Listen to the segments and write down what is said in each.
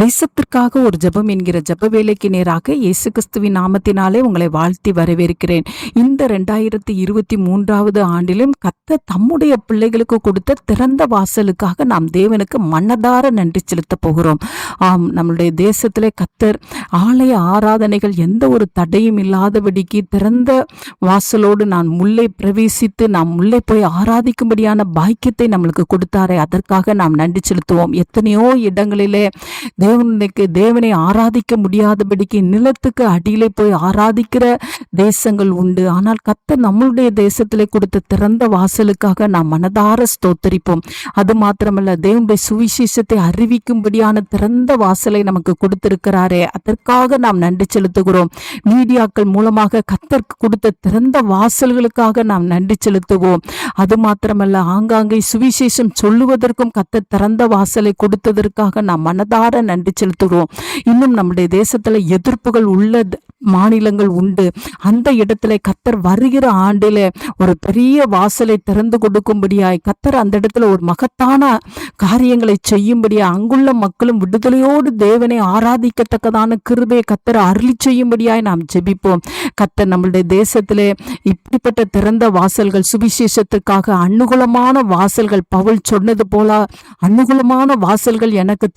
தேசத்திற்காக ஒரு ஜெபம் என்கிற ஜப வேலைக்கு நேராக இயேசு கிறிஸ்துவின் நாமத்தினாலே உங்களை வாழ்த்தி வரவேற்கிறேன். இந்த ரெண்டாயிரத்தி இருபத்தி மூன்றாவது ஆண்டிலும் கத்த தம்முடைய பிள்ளைகளுக்கு கொடுத்த திறந்த வாசலுக்காக நாம் தேவனுக்கு மனதார நன்றி செலுத்தப் போகிறோம். ஆம் நம்மளுடைய தேசத்திலே கத்தர் ஆலய ஆராதனைகள் எந்த ஒரு தடையும் இல்லாதபடிக்கு திறந்த வாசலோடு நான் முல்லை பிரவேசித்து நாம் முல்லை போய் ஆராதிக்கும்படியான பாக்கியத்தை நம்மளுக்கு கொடுத்தாரே அதற்காக நாம் நன்றி செலுத்துவோம். எத்தனையோ இடங்களிலே தேவனுக்கு தேவனை ஆராதிக்க முடியாதபடிக்கு நிலத்துக்கு அடியிலே போய் ஆராதிக்கிற தேசங்கள் உண்டு. ஆனால் கத்த நம்மளுடைய தேசத்திலே கொடுத்த திறந்த வாசலுக்காக நாம் மனதார ஸ்தோத்தரிப்போம். அது மாத்திரமல்ல தேவனுடைய சுவிசேஷத்தை அறிவிக்கும்படியான திறந்த வாசலை நமக்கு கொடுத்திருக்கிறாரே. அதற்காக நாம் நன்றி செலுத்துகிறோம். மீடியாக்கள் மூலமாக கத்தற்கு கொடுத்த திறந்த வாசல்களுக்காக நாம் நன்றி செலுத்துவோம். அது மாத்திரமல்ல ஆங்காங்கே சுவிசேஷம் சொல்லுவதற்கும் கத்த திறந்த வாசலை கொடுத்ததற்காக நாம் மனதார நன்றி செலுத்துகிறோம். இன்னும் நம்முடைய தேசத்துல எதிர்ப்புகள் உள்ள மாநிலங்கள் உண்டு. அந்த இடத்துல கத்தர் வருகிற ஆண்டில ஒரு பெரிய வாசலை திறந்து கொடுக்கும்படியாய் கத்தர் அந்த இடத்துல ஒரு மகத்தான காரியங்களை செய்யும்படியா அங்குள்ள மக்களும் விடுதலையோடு தேவனை ஆராதிக்கத்தக்கதான கிருபையை கத்தர் அருளி செய்யும்படியாய் நாம் ஜெபிப்போம். கத்தர் நம்மளுடைய தேசத்திலே இப்படிப்பட்ட திறந்த வாசல்கள் சுவிசேஷத்துக்காக அனுகூலமான வாசல்கள் பவுல் சொன்னது போல அனுகூலமான வாசல்கள் எனக்கு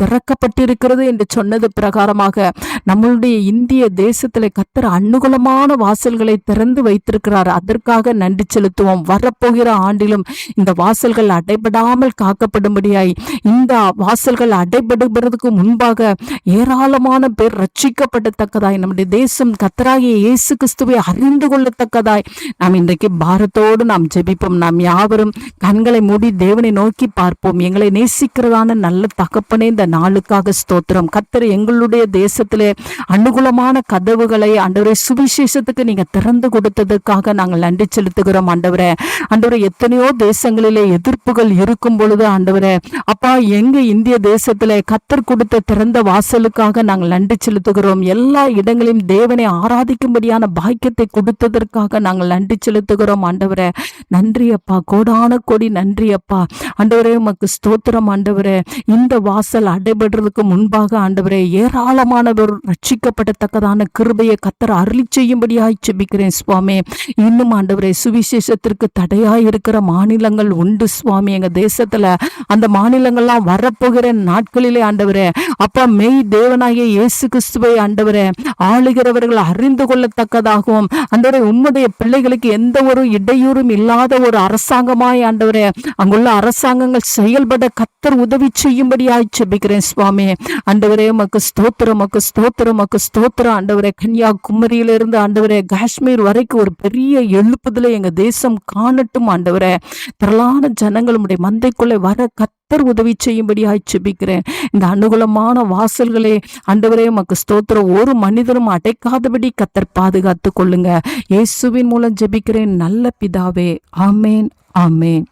இருக்கிறது என்று சொன்னது பிரகாரமாக நம்மளுடைய இந்திய தேசத்திலே கத்தர் அனுகூலமான வாசல்களை திறந்து வைத்திருக்கிறார். அதற்காக நன்றி செலுத்துவோம். வரப்போகிற ஆண்டிலும் இந்த வாசல்கள் அடைபடாமல் காக்கப்படும்படியாய் இந்த வாசல்கள் அடைபடுகிறதுக்கு முன்பாக ஏராளமான பேர் ரட்சிக்கப்படத்தக்கதாய் நம்முடைய தேசம் கத்தராகிய இயேசு கிறிஸ்துவை அறிந்து கொள்ளத்தக்கதாய் நாம் இன்றைக்கு பாரத்தோடு நாம் ஜெபிப்போம். நாம் யாவரும் கண்களை மூடி தேவனை நோக்கி பார்ப்போம். எங்களை நேசிக்கிறதான நல்ல தகப்பனே இந்த நாளுக்காக ஸ்தோத்திரம். கத்தர் எங்களுடைய தேசத்திலே அனுகூலமான கதவுகளை ஆண்டவரே சுவிசேஷத்துக்கு நீங்க திறந்து கொடுத்ததுக்காக நாங்கள் நன்றி செலுத்துகிறோம் ஆண்டவரே. ஆண்டவரை எத்தனையோ தேசங்களிலே எதிர்ப்புகள் இருக்கும் பொழுது ஆண்டவரே அப்பா எங்க இந்திய தேசத்திலே கத்தர் கொடுத்த திறந்த வாசலுக்காக நாங்கள் நன்றி செலுத்துகிறோம். எல்லா இடங்களிலும் தேவனை ஆராதிக்கும்படியான பாக்கியத்தை கொடுத்ததற்காக நாங்கள் நன்றி செலுத்துகிறோம் ஆண்டவரே. நன்றி அப்பா கோடான கோடி நன்றி அப்பா. ஆண்டவரே உமக்கு ஸ்தோத்திரம் ஆண்டவரே. இந்த வாசல் அடைபடுறதுக்கு முன்பாக ஆண்டவரே ஏராளமானவர் ரட்சிக்கப்படத்தக்கதான கிருபையை கத்தர் அருளி செய்யும்படியாய் செபிக்கிறேன் சுவாமி. இன்னும் ஆண்டவரே சுவிசேஷத்திற்கு தடையாய் இருக்கிற மாநிலங்கள் உண்டு சுவாமி. எங்க தேசத்துல அந்த மாநிலங்கள்லாம் வரப்போகிற நாட்களிலே ஆண்டவரே அப்ப மெய் தேவனாகிய இயேசு கிறிஸ்துவை ஆண்டவரே ஆளுகிறவர்கள் அறிந்து கொள்ளத்தக்கதாகவும் ஆண்டவரே உம்முடைய பிள்ளைகளுக்கு எந்த ஒரு இடையூறும் இல்லாத ஒரு அரசாங்கமாய் ஆண்டவரே அங்குள்ள அரசாங்கங்கள் செயல்பட கத்தர் உதவி செய்யும்படியாய் செபிக்கிறேன் சுவாமி. ஆண்டவரே மக்கு ஸ்தோத்திரம் மக்கு ஸ்தோத்திரம் மக்கு ஸ்தோத்திரம். ஆண்டவரே கன்னியாகுமரியிலிருந்து ஆண்டவரே காஷ்மீர் வரைக்கும் ஒரு பெரிய எழுப்புதலை எங்க தேசம் காணட்டும் ஆண்டவரே. திரளான ஜனங்கள் உடைய மந்தைக்குள்ளே வர கத்தர் உதவி செய்யும்படியாய் செபிக்கிறேன் இந்த அனுகூலமான வாசல்களே ஆண்டவரே மக்கு ஸ்தோத்திரம். ஒரு மனிதரும் அடைக்காதபடி கத்தர் பாதுகாத்து கொள்ளுங்க. இயேசுவின் மூலம் ஜெபிக்கிறேன். நல்ல பிதாவே ஆமேன் ஆமேன்.